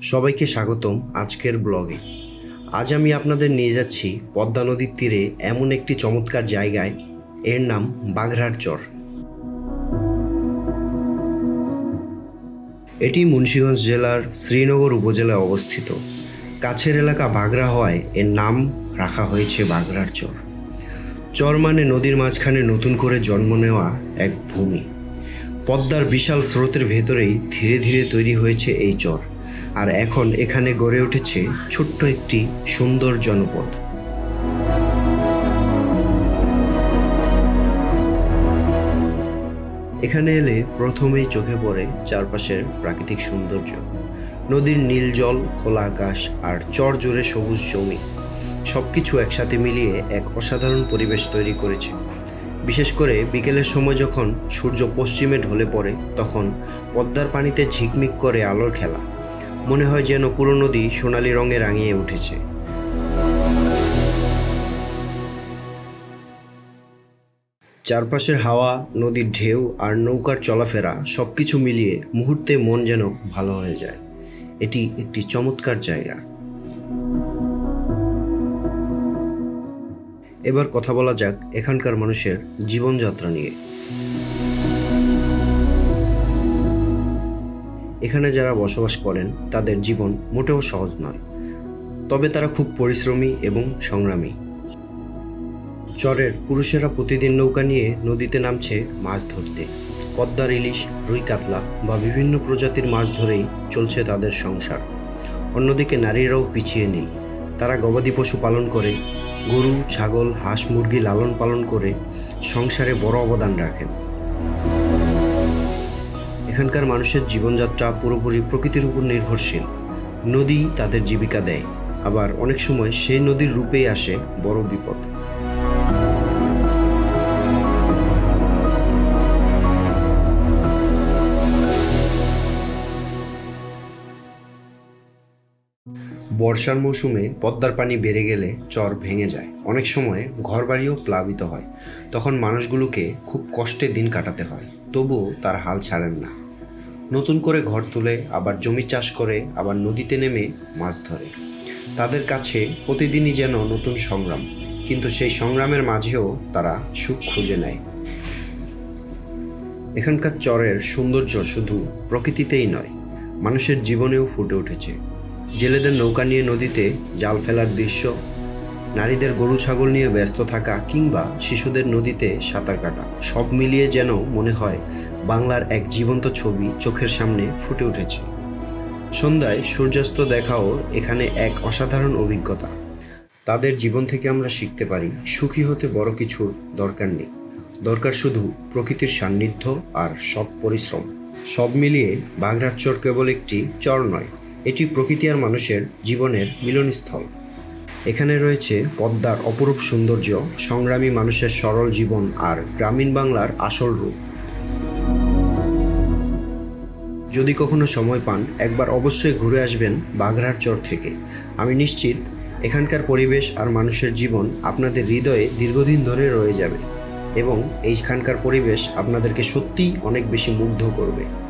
সবাইকে স্বাগতম আজকের ব্লগে। আজ আমি আপনাদের নিয়ে যাচ্ছি পদ্মা নদীর তীরে এমন একটি চমৎকার জায়গায়, এর নাম বাঘরার চর। এটি মুন্সিগঞ্জ জেলার শ্রীনগর উপজেলায় অবস্থিত। কাছের এলাকা বাগরা হওয়ায় এর নাম রাখা হয়েছে বাগরার চর। চর মানে নদীর মাঝখানে নতুন করে জন্ম নেওয়া এক ভূমি। পদ্মার বিশাল স্রোতের ভেতরেই ধীরে ধীরে তৈরি হয়েছে এই চর। আর এখন এখানে গড়ে উঠেছে ছোট্ট একটি সুন্দর জনপদ। এখানে এলে প্রথমেই চোখে পড়ে চারপাশের প্রাকৃতিক সৌন্দর্য। নদীর নীল জল, খোলা আকাশ আর চর জুড়ে সবুজ জমি, সবকিছু একসাথে মিলিয়ে এক অসাধারণ পরিবেশ তৈরি করেছে। বিশেষ করে বিকেলের সময় যখন সূর্য পশ্চিমে ঢলে পড়ে, তখন পদ্মার পানিতে ঝিকমিক করে আলোর খেলা। মনে হয় যেন পুরো নদী সোনালি রঙে রাঙিয়ে উঠেছে। চারপাশের হাওয়া, নদীর ঢেউ আর নৌকার চলাফেরা সব কিছু মিলিয়ে মুহূর্তে মন যেন ভালো হয়ে যায়। এটি একটি চমৎকার জায়গা। এবার কথা বলা যাক এখানকার মানুষের জীবনযাত্রা নিয়ে। এখানে যারা বসবাস করেন, তাদের জীবন মোটেও সহজ নয়। তবে তারা খুব পরিশ্রমী এবং সংগ্রামী। চরের পুরুষেরা প্রতিদিন নৌকা নিয়ে নদীতে নামছে মাছ ধরতে। পদ্মার ইলিশ, রুই কাতলা বা বিভিন্ন প্রজাতির মাছ ধরেই চলছে তাদের সংসার। অন্যদিকে নারীরাও পিছিয়ে নেই। তারা গবাদি পশু পালন করে, গরু, ছাগল, হাঁস, মুরগি লালন পালন করে সংসারে বড় অবদান রাখেন। এখানকার মানুষের জীবনযাত্রা পুরোপুরি প্রকৃতির উপর নির্ভরশীল। নদী তাদের জীবিকা দেয়। আবার অনেক সময় সেই নদীর রূপেই আসে বড় বিপদ। বর্ষার মৌসুমে পদ্মার পানি বেড়ে গেলে চর ভেঙে যায়। অনেক সময় ঘরবাড়িও প্লাবিত হয়। তখন মানুষগুলোকে খুব কষ্টে দিন কাটাতে হয়। তবুও তার হাল ছাড়েন না। নতুন করে ঘর তুলে, আবার জমি চাষ করে, আবার নদীতে নেমে মাছ ধরে। তাদের কাছে প্রতিদিনই যেন নতুন সংগ্রাম, কিন্তু সেই সংগ্রামের মাঝেও তারা সুখ খুঁজে নেয়। এখানকার চরের সৌন্দর্য শুধু প্রকৃতিতেই নয়, মানুষের জীবনেও ফুটে উঠেছে। জেলেদের নৌকা নিয়ে নদীতে জাল ফেলার দৃশ্য নারীদের গরু ছাগল নিয়ে ব্যস্ত থাকা কিংবা শিশুদের নদীতে সাঁতার কাটা, সব মিলিয়ে যেন মনে হয় বাংলার এক জীবন্ত ছবি চোখের সামনে ফুটে উঠেছে। সন্ধ্যায় সূর্যাস্ত দেখাও এখানে এক অসাধারণ অভিজ্ঞতা। তাদের জীবন থেকে আমরা শিখতে পারি, সুখী হতে বড় কিছুর দরকার নেই। দরকার শুধু প্রকৃতির সান্নিধ্য আর সৎ পরিশ্রম। সব মিলিয়ে বাগরার চর কেবল একটি চর নয়, এটি প্রকৃতি আর মানুষের জীবনের মিলনস্থল। এখানে রয়েছে পদ্মার অপরূপ সৌন্দর্য, সংগ্রামী মানুষের সরল জীবন আর গ্রামীণ বাংলার আসল রূপ। যদি কখনো সময় পান, একবার অবশ্যই ঘুরে আসবেন বাঘরার চর থেকে। আমি নিশ্চিত এখানকার পরিবেশ আর মানুষের জীবন আপনাদের হৃদয়ে দীর্ঘদিন ধরে রয়ে যাবে এবং এইখানকার পরিবেশ আপনাদেরকে সত্যিই অনেক বেশি মুগ্ধ করবে।